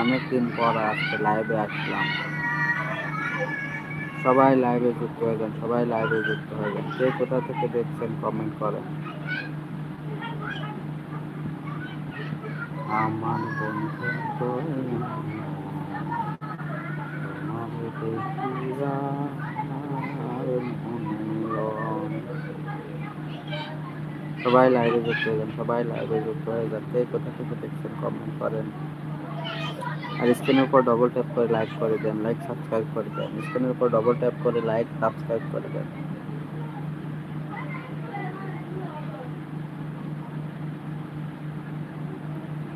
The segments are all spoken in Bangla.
অনেকদিন পর আজকে লাইভে আসলাম। সবাই লাইভে যুক্ত হয়ে যান, সবাই লাইভে যুক্ত হয়ে যান। কে কোথা থেকে দেখছেন কমেন্ট করেন। আমার বন্ধু। সবাই লাইভে যুক্ত হয়ে যান, সবাই লাইভে যুক্ত হয়ে যান। কে কোথা থেকে দেখছেন কমেন্ট করেন। আর স্ক্রিনের উপর ডবল ট্যাপ করে লাইক করে দেন লাইক সাবস্ক্রাইব করে দেন। স্ক্রিনের উপর ডবল ট্যাপ করে লাইক সাবস্ক্রাইব করে দেন।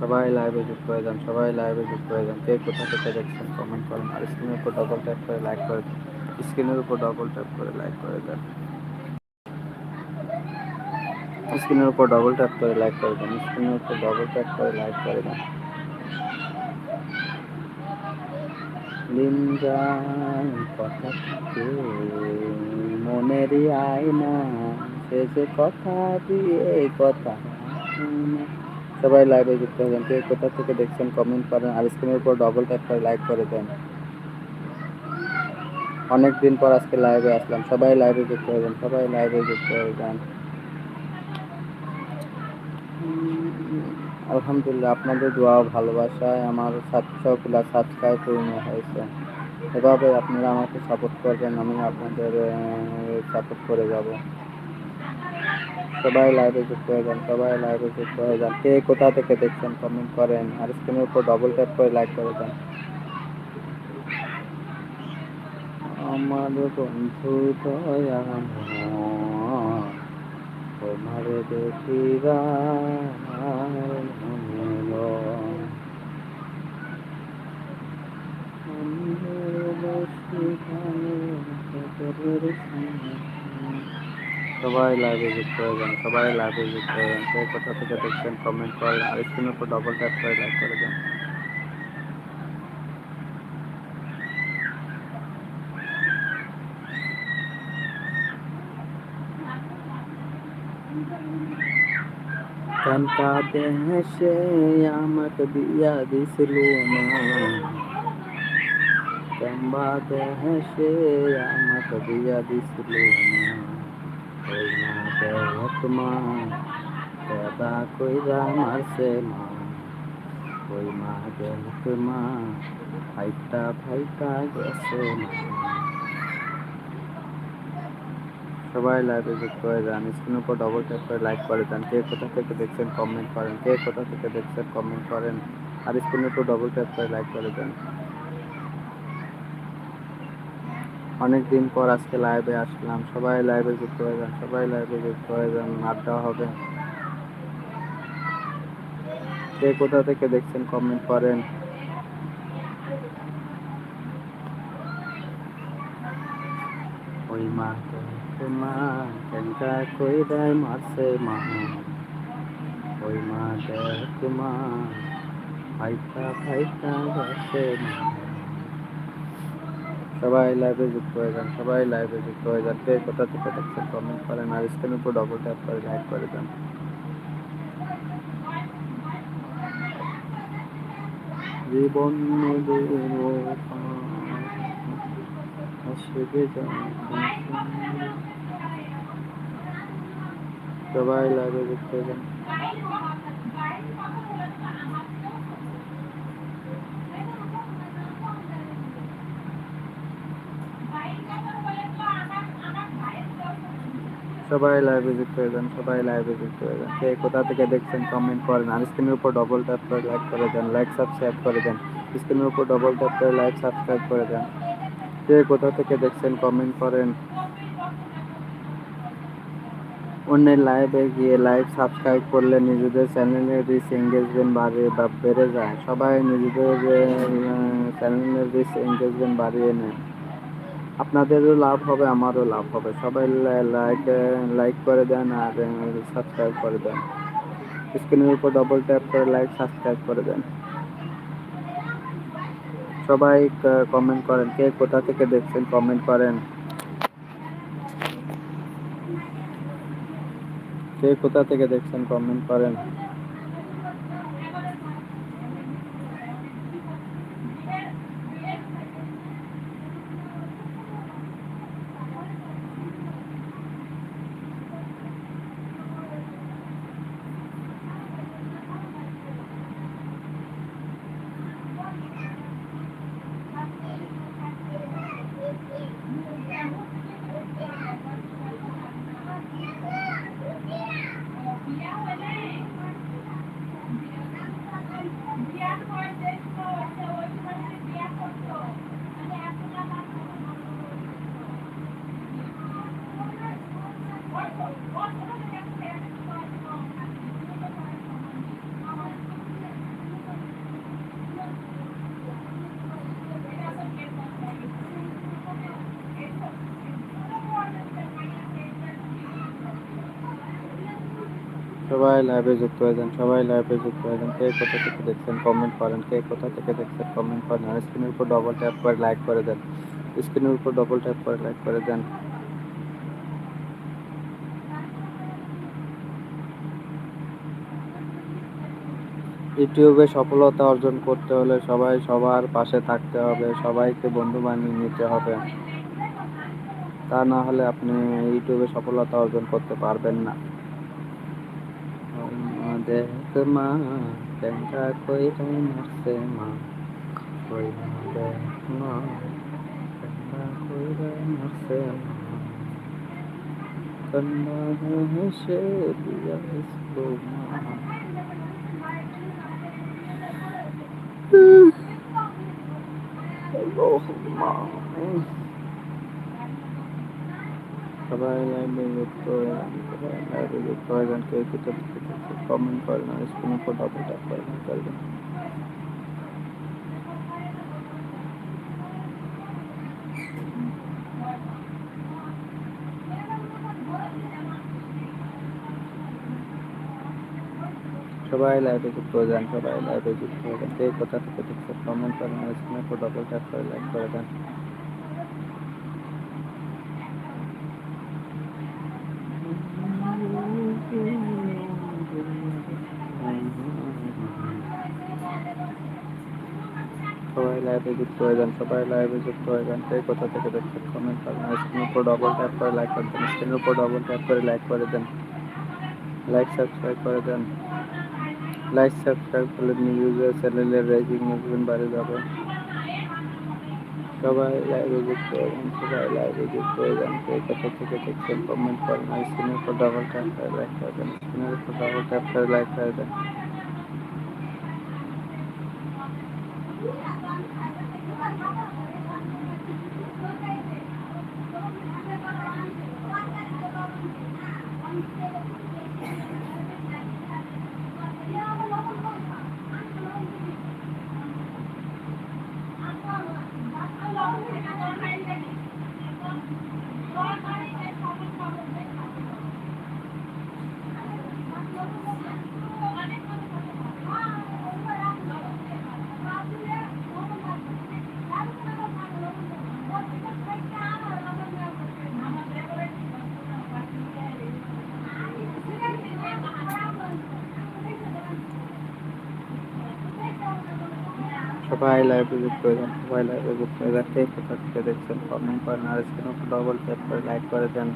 সবাই লাইভে যুক্ত হয়ে যান, সবাই লাইভে যুক্ত হয়ে যান। কে কোথা থেকে দেখছেন কমেন্ট করেন। আর স্ক্রিনের উপর ডবল ট্যাপ করে লাইক করে দেন। স্ক্রিনের উপর ডবল ট্যাপ করে লাইক করে দেন। স্ক্রিনের উপর ডবল ট্যাপ করে লাইক করে দেন। স্ক্রিনের উপর ডবল ট্যাপ করে লাইক করে দেন। দিন কথা মনেরই আয়না যে কথা দিয়ে কথা সবাই লাইভে যুক্ত যান। কে কোথা থেকে দেখছেন কমেন্ট করেন। আর স্ক্রিনের উপর ডবল ট্যাপ করে লাইক করে দেন। অনেক দিন পর আজকে লাইভে আসলাম। সবাই লাইভে যুক্ত হয়ে সবাই লাইভে যুক্ত হয়ে যান। আলহামদুলিল্লাহ, আপনাদের দোয়া ভালোবাসায় আমার সাতশো প্লাস পূর্ণ হয়েছে। এভাবে আপনারা আমাকে সাপোর্ট করবেন, আমি আপনাদের সাপোর্ট করে যাব। সবাই লাইভে যুক্ত হয়ে যান, সবাই লাইভে যুক্ত হয়ে যান। কে কোথা থেকে দেখছেন কমেন্ট করেন। আর স্ক্রিনের উপর ডবল ট্যাপ করে লাইক করে দেন। আমার বন্ধু তোমার দেখিবা সবাই লাইভে যুক্ত হয়ে যান, সবাই লাইভে যুক্ত হয়ে যান। কে কোথা থেকে দেখছেন কমেন্ট করেন, আর স্ক্রিনের উপর ডবল ট্যাপ করে লাইক করে দেন। কান্তা দেশে আমাকে বিয়া দিছিল না। কাম্বা দেশে আমাকে বিয়া দিছিল মা দাদা কইরা মারছে মা ওই মা মা ফাইটা ফাইটা গেছে সবাই লাইভে যুক্ত হয়ে যান। স্ক্রিনের উপর ডবল ট্যাপ করে লাইক করে দেন। কে কোথা থেকে দেখছেন কমেন্ট করেন। কে কোথা থেকে দেখছেন কমেন্ট করেন। আর স্ক্রিনের উপর ডবল ট্যাপ করে লাইক করে দেন। অনেক দিন পর আজকে লাইভে আসলাম। সবাই লাইভে যুক্ত হয়ে যান, সবাই লাইভে যুক্ত হয়ে যান আড্ডা হবে। কে কোথা থেকে দেখছেন কমেন্ট করেন। ওই মা মা কেনকা কই দেয় মারছে মা। ওই মা দেখ মা ফাইটা ফাইটা গেছে মা। সবাই লাইভে যুক্ত হয়ে যান, সবাই লাইভে যুক্ত হয়ে যান কে কোথা থেকে দেখছেন কমেন্ট করেন, আর স্ক্রিনের উপর ডবল ট্যাপ করে লাইক করে দেন জীবন। সবাই লাইভে যুক্ত হয়ে যান সবাই লাইভে যুক্ত হয়ে যান, সবাই লাইভে যুক্ত হয়ে যান। কে কোথা থেকে দেখছেন কমেন্ট করেন। আর স্ক্রিনের উপর ডবল ট্যাপ করে লাইক করে দেন লাইক সাবস্ক্রাইব করে দেন। স্ক্রিনের উপর ডবল ট্যাপ করে লাইক সাবস্ক্রাইব করে দেন। কে কোথা থেকে দেখছেন কমেন্ট করেন। অন্যের লাইভে গিয়ে লাইভ সাবস্ক্রাইব করলে নিজেদের চ্যানেলের রিচ এঙ্গেজমেন্ট বাড়ে বা বেড়ে যায়। সবাই নিজেদের চ্যানেলের রিচ এঙ্গেজমেন্ট বাড়িয়ে নেয়। আপনাদেরও লাভ হবে, আমারও লাভ হবে। সবাই লাইক লাইক করে দেন আর সাবস্ক্রাইব করে দেন। স্ক্রিনের উপর ডবল ট্যাপ করে লাইক সাবস্ক্রাইব করে দেন। সবাই কমেন্ট করেন, কে কোথা থেকে দেখছেন কমেন্ট করেন। কে কোথা থেকে দেখছেন কমেন্ট করেন। সবাই লাইভে যুক্ত হয়েছেন সবাই লাইভে যুক্ত হয়েছেন কে কোথা থেকে দেখছেন কমেন্ট করেন। কে কোথা থেকে দেখছেন কমেন্ট করেন। আর স্ক্রিনের উপর ডবল ট্যাপ করে লাইক করে দেন। স্ক্রিনের উপর ডবল ট্যাপ করে লাইক করে দেন। ইউটিউবে সফলতা অর্জন করতে হলে সবাই সবার পাশে থাকতে হবে, সবাইকে বন্ধু বানিয়ে নিতে হবে। তা না হলে আপনি ইউটিউবে সফলতা অর্জন করতে পারবেন না। দেখ মা কই মারছে মা? কই মা। اوکي ماں سبائي لائن منتو ۽۽ 5 من ڪي ڪيتو ڪمن پنهن کي پڙهڻ সবাই লাইভে যুক্ত হয়ে যান সবাই লাইভে যুক্ত হয়ে যান কে কোথা থেকে দেখছেন কমেন্ট করেন স্ক্রিনের উপর ডবল ট্যাপ করে লাইক করে দেন। সবাই লাইভে যুক্ত হয়ে যান সবাই লাইভে যুক্ত হয়ে যান কে কোথা থেকে দেখছেন কমেন্ট করেন স্ক্রিনের উপর ডবল ট্যাপ করে লাইক করে দেন স্ক্রিনের উপর ডবল ট্যাপ করে লাইক করে দেন। লাইক সাবস্ক্রাইব করে দেন। লাইক সাবস্ক্রাইব করলে নিউজের চ্যানেলের রেজিং মুভমেন্ট বাড়ে যাবে সবাই লাইভে যুক্ত হয়ে যান সবাই লাইভে যুক্ত হয়ে যান কে কোথা থেকে দেখছেন কমেন্ট করেন আর স্ক্রিনের উপর ডবল ট্যাপ করে লাইক করে দেন স্ক্রিনের উপর ডবল ট্যাপ করে লাইক করে দেন সবাই লাইভে যুক্ত হয়ে যান সবাই লাইভে যুক্ত হয়ে যান কে কোথা থেকে দেখছেন কমেন্ট করেন আর স্ক্রিনের উপর ডবল ট্যাপ করে লাইক করে দেন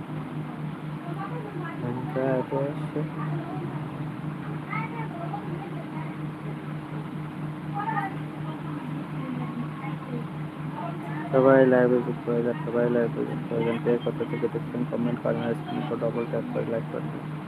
সবাই লাইভে যুক্ত হয়ে যান সবাই লাইভে যুক্ত হয়ে যান কে কোথা থেকে দেখছেন কমেন্ট করেন আর স্ক্রিনের উপর ডবল ট্যাপ করে লাইক করে দেন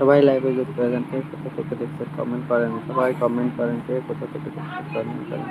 সবাই লাইভে যুক্ত হয়ে যান কে কোথা থেকে দেখছেন কমেন্ট করেন সবাই কমেন্ট করেন কে কোথা থেকে দেখছেন কমেন্ট করেন